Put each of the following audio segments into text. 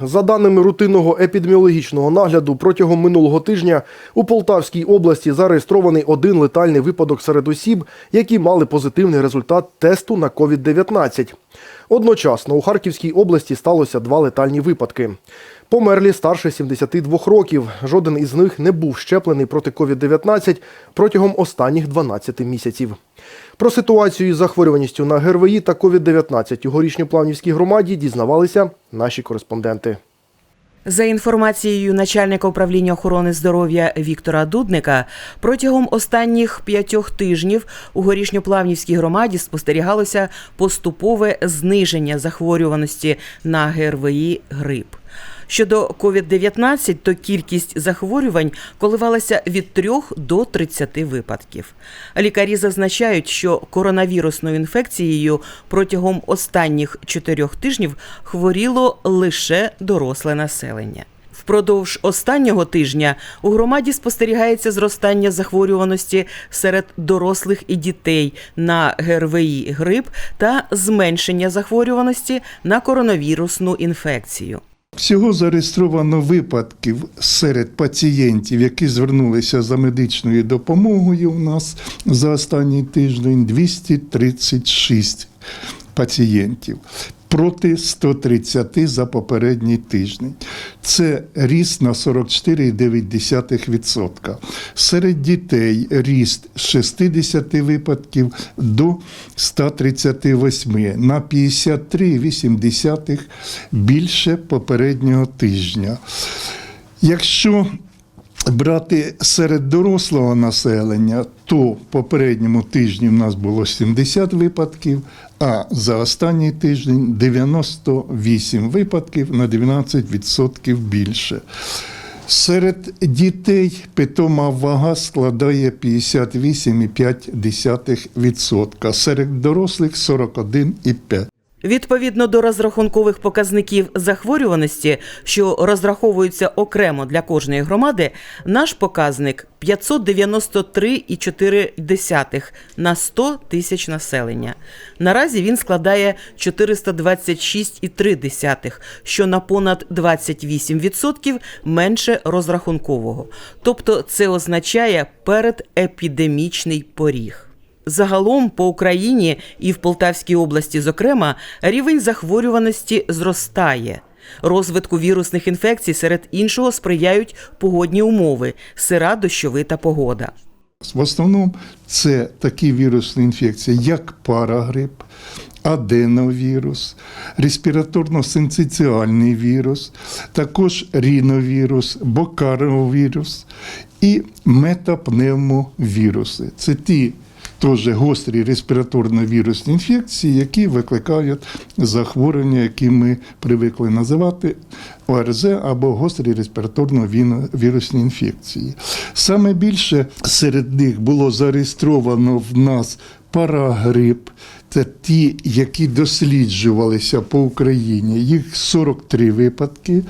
За даними рутинного епідеміологічного нагляду, протягом минулого тижня у Полтавській області зареєстрований один летальний випадок серед осіб, які мали позитивний результат тесту на COVID-19. Одночасно у Харківській області сталося два летальні випадки. Померлі старше 72 років. Жоден із них не був щеплений проти COVID-19 протягом останніх 12 місяців. Про ситуацію із захворюваністю на ГРВІ та COVID-19 у горішньоплавнівській громаді дізнавалися наші кореспонденти. За інформацією начальника управління охорони здоров'я Віктора Дудника, протягом останніх п'ятьох тижнів у горішньоплавнівській громаді спостерігалося поступове зниження захворюваності на ГРВІ грип. Щодо COVID-19, то кількість захворювань коливалася від 3 до 30 випадків. Лікарі зазначають, що коронавірусною інфекцією протягом останніх чотирьох тижнів хворіло лише доросле населення. Впродовж останнього тижня у громаді спостерігається зростання захворюваності серед дорослих і дітей на ГРВІ грип та зменшення захворюваності на коронавірусну інфекцію. Всього зареєстровано випадків серед пацієнтів, які звернулися за медичною допомогою у нас за останній тиждень. 236 пацієнтів проти 130 за попередній тиждень. Це ріст на 44,9%. Серед дітей ріст з 60 випадків до 138 на 53,8 більше попереднього тижня. Якщо брати серед дорослого населення, то в попередньому тижні в нас було 70 випадків, а за останній тиждень 98 випадків на 12% більше. Серед дітей питома вага складає 58,5%, серед дорослих 41,5%. Відповідно до розрахункових показників захворюваності, що розраховуються окремо для кожної громади, наш показник 593,4 на 100 тисяч населення. Наразі він складає 426,3, що на понад 28% менше розрахункового. Тобто це означає передепідемічний поріг. Загалом по Україні і в Полтавській області, зокрема, рівень захворюваності зростає. Розвитку вірусних інфекцій серед іншого сприяють погодні умови сира дощовита погода. В основному це такі вірусні інфекції, як парагрип, аденовірус, респіраторно-синцитіальний вірус, також ріновірус, бокаровірус і метапневмовіруси. Це ті теж гострі респіраторно-вірусні інфекції, які викликають захворювання, які ми привикли називати ОРЗ або гострі респіраторно-вірусні інфекції. Саме більше серед них було зареєстровано в нас парагрип. Це ті, які досліджувалися по Україні. Їх 43 випадки.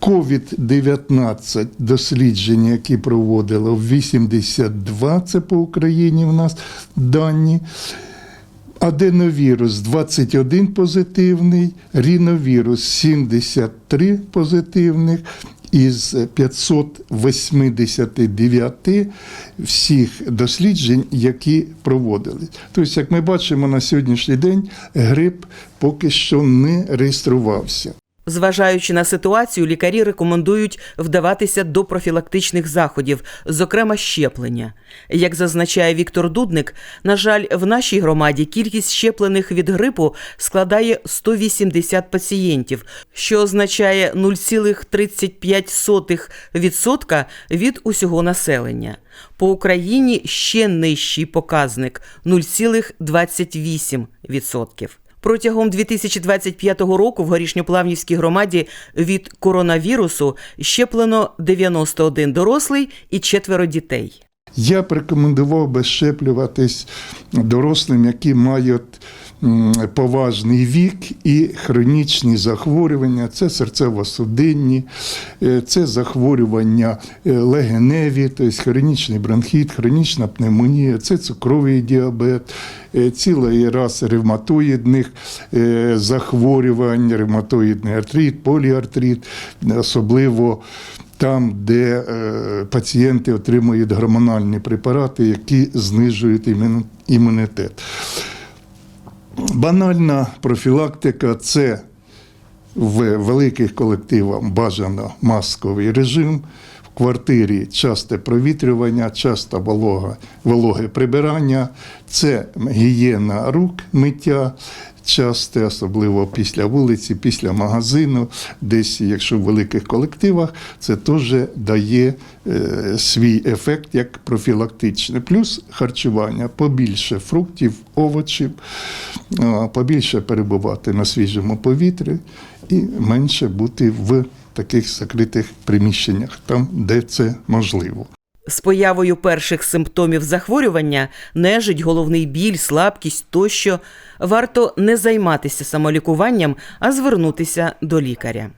COVID-19 дослідження, які проводили 82, це по Україні в нас дані. Аденовірус 21 позитивний, ріновірус 73 позитивних. Із 589 всіх досліджень, які проводили. Тобто, як ми бачимо на сьогоднішній день, грип поки що не реєструвався. Зважаючи на ситуацію, лікарі рекомендують вдаватися до профілактичних заходів, зокрема щеплення. Як зазначає Віктор Дудник, на жаль, в нашій громаді кількість щеплених від грипу складає 180 пацієнтів, що означає 0,35% від усього населення. По Україні ще нижчий показник 0,28%. Протягом 2025 року в горішньоплавнівській громаді від коронавірусу щеплено 91 дорослий і четверо дітей. Я б рекомендував би щеплюватись дорослим, які мають поважний вік і хронічні захворювання, це серцево-судинні, е, це захворювання е, легеневі, тобто хронічний бронхіт, хронічна пневмонія, це цукровий діабет, е, цілий раз ревматоїдних захворювань, ревматоїдний артрит, поліартрит, особливо там, де пацієнти отримують гормональні препарати, які знижують імун- імунітет. Банальна профілактика це в великих колективах бажано масковий режим. Квартирі часте провітрювання, часто волога, вологе прибирання, це гігієна рук, миття, часте, особливо після вулиці, після магазину, десь, якщо в великих колективах, це теж дає е, свій ефект як профілактичний. Плюс харчування, побільше фруктів, овочів, побільше перебувати на свіжому повітрі і менше бути в таких закритих приміщеннях, там, де це можливо. З появою перших симптомів захворювання нежить, головний біль, слабкість тощо варто не займатися самолікуванням, а звернутися до лікаря.